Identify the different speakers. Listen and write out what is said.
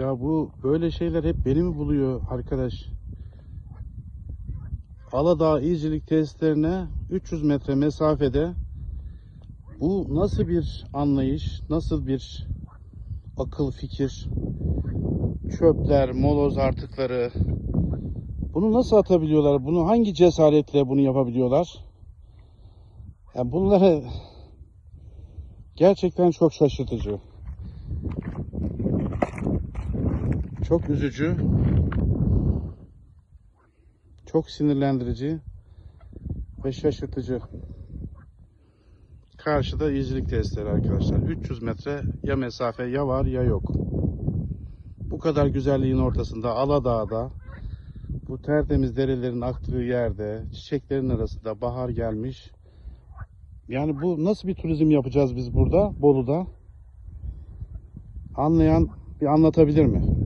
Speaker 1: Ya bu böyle şeyler hep beni mi buluyor arkadaş? Aladağ İzcilik tesislerine 300 metre mesafede bu nasıl bir anlayış, nasıl bir akıl fikir, çöpler, moloz artıkları bunu nasıl atabiliyorlar? Bunu hangi cesaretle bunu yapabiliyorlar? Yani bunları gerçekten çok şaşırtıcı. Çok üzücü. Çok sinirlendirici ve şaşırtıcı. Karşıda izcilik testleri arkadaşlar. 300 metre ya mesafe ya var ya yok. Bu kadar güzelliğin ortasında Aladağ'da bu tertemiz derelerin aktığı yerde çiçeklerin arasında bahar gelmiş. Yani bu nasıl bir turizm yapacağız biz burada Bolu'da? Anlayan bir anlatabilir mi?